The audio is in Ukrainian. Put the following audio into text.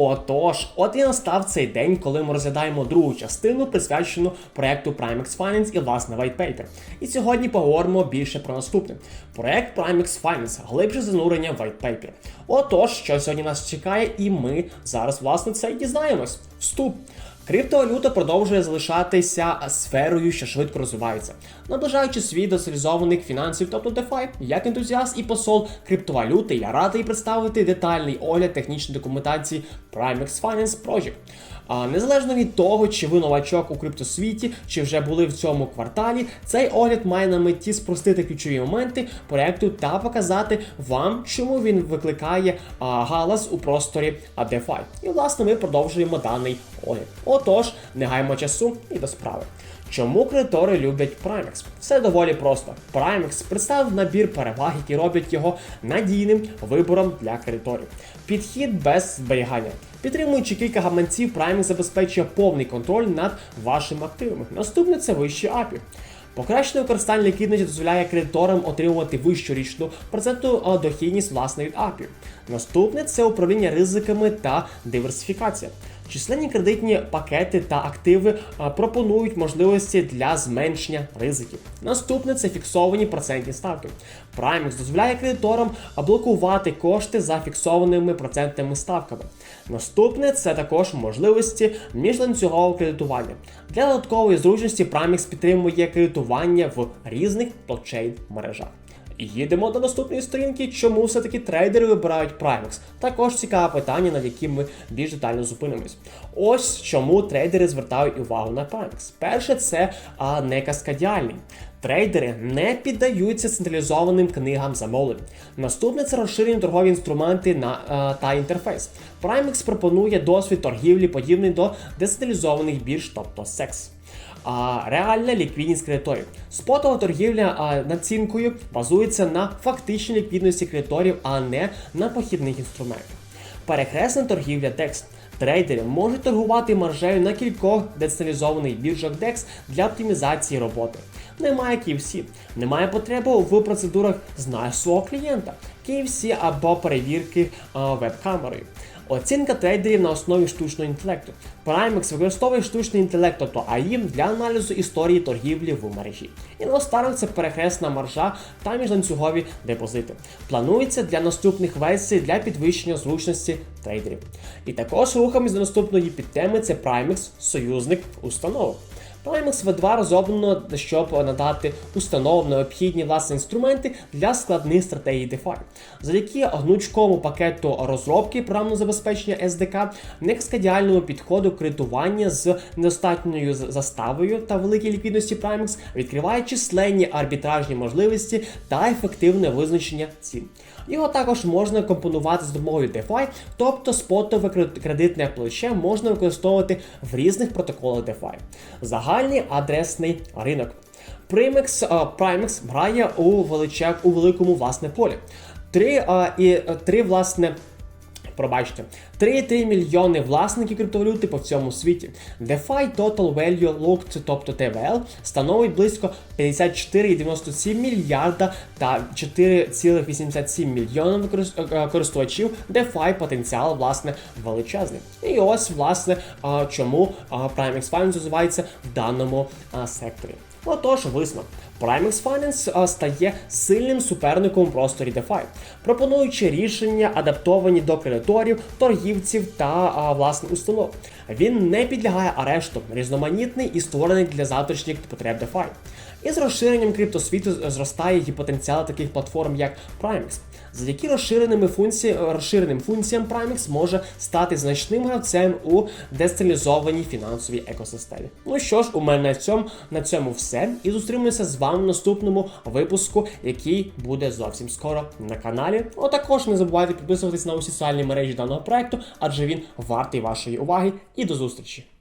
Отож, от і настав цей день, коли ми розглядаємо другу частину, присвячену проекту Primex Finance і власне White Paper. І сьогодні поговоримо більше про наступне: проект Primex Finance, глибше занурення в White Paper. Отож, що сьогодні нас чекає, і ми зараз власне це і дізнаємось. Вступ. Криптовалюта продовжує залишатися сферою, що швидко розвивається, наближаючи свій до фінансів, тобто DeFi. Як ентузіаст і посол криптовалюти, я радий представити детальний огляд технічної документації Primex Finance Project. А незалежно від того, чи ви новачок у криптосвіті, чи вже були в цьому кварталі, цей огляд має на меті спростити ключові моменти проекту та показати вам, чому він викликає а, галас у просторі DeFi. І власне ми продовжуємо даний огляд. Отож, не гаймо часу і до справи. Чому кредитори люблять Primex? Все доволі просто. Primex представив набір переваг, які роблять його надійним вибором для кредиторів. Підхід без зберігання. Підтримуючи кілька гаманців, Primex забезпечує повний контроль над вашими активами. Наступне це вищі API. Покращене використання ліквідності дозволяє кредиторам отримувати вищу річну процентну дохідність власне від API. Наступне це управління ризиками та диверсифікація. Численні кредитні пакети та активи пропонують можливості для зменшення ризиків. Наступне це фіксовані процентні ставки. Primex дозволяє кредиторам блокувати кошти за фіксованими процентними ставками. Наступне це також можливості міжланцюгового кредитування. Для додаткової зручності Primex підтримує кредитування в різних блокчейн мережах. Їдемо до наступної сторінки, чому все-таки трейдери вибирають Primex. Також цікаве питання, над яким ми більш детально зупинимось. Ось чому трейдери звертають увагу на Primex. Перше, це а, не каскадіальний. Трейдери не піддаються централізованим книгам замовлень. Наступне це розширені торгові інструменти на, а, та інтерфейс. Primex пропонує досвід торгівлі, подібний до децентралізованих бірж, тобто секс а, реальна ліквідність кредиторів. Спотова торгівля а, націнкою базується на фактичній ліквідності кредиторів, а не на похідних інструментах. Перехресна торгівля DEX. Трейдери можуть торгувати маржею на кількох децентралізованих біржах DEX для оптимізації роботи. Немає KFC, немає потреби в процедурах знаю свого клієнта, KFC або перевірки веб-камерою. Оцінка трейдерів на основі штучного інтелекту. Primex використовує штучний інтелект, тобто АІ, для аналізу історії торгівлі в мережі. І наостанок це перехресна маржа та міжланцюгові депозити. Планується для наступних версій для підвищення зручності трейдерів. І також рухаємось до наступної підтеми це Primex союзник установок. Primex V2 розроблено, щоб надати установам необхідні власні інструменти для складних стратегій DeFi. Завдяки гнучкому пакету розробки програмного забезпечення SDK, некаскадіальному підходу кредитування з недостатньою заставою та великій ліквідності Primex відкриває численні арбітражні можливості та ефективне визначення цін. Його також можна компонувати з допомогою DeFi, тобто спотове кредитне плече можна використовувати в різних протоколах DeFi. Загальний адресний ринок. Primex, uh, Primex грає у величак у великому власне полі. Три, uh, і, три власне Пробачте, 3,3 мільйони власників криптовалюти по всьому світі. DeFi Total Value Locked, тобто TVL, становить близько 54,97 мільярда та 4,87 мільйона користувачів. DeFi потенціал власне величезний. І ось, власне, чому Primex Finance називається в даному секторі. Отож, висновок. Primex Finance стає сильним суперником у просторі DeFi, пропонуючи рішення, адаптовані до кредиторів, торгівців та власне установ. Він не підлягає арешту, різноманітний і створений для завтрашніх потреб DeFi. І з розширенням криптосвіту зростає і потенціал таких платформ, як Primex. Завдяки розширеними функції, розширеним функціям Primex може стати значним гравцем у децентралізованій фінансовій екосистемі. Ну що ж, у мене на цьому на цьому все. І зустрінемося з вами в наступному випуску, який буде зовсім скоро на каналі. О, також не забувайте підписуватись на усі соціальні мережі даного проекту, адже він вартий вашої уваги. І до зустрічі!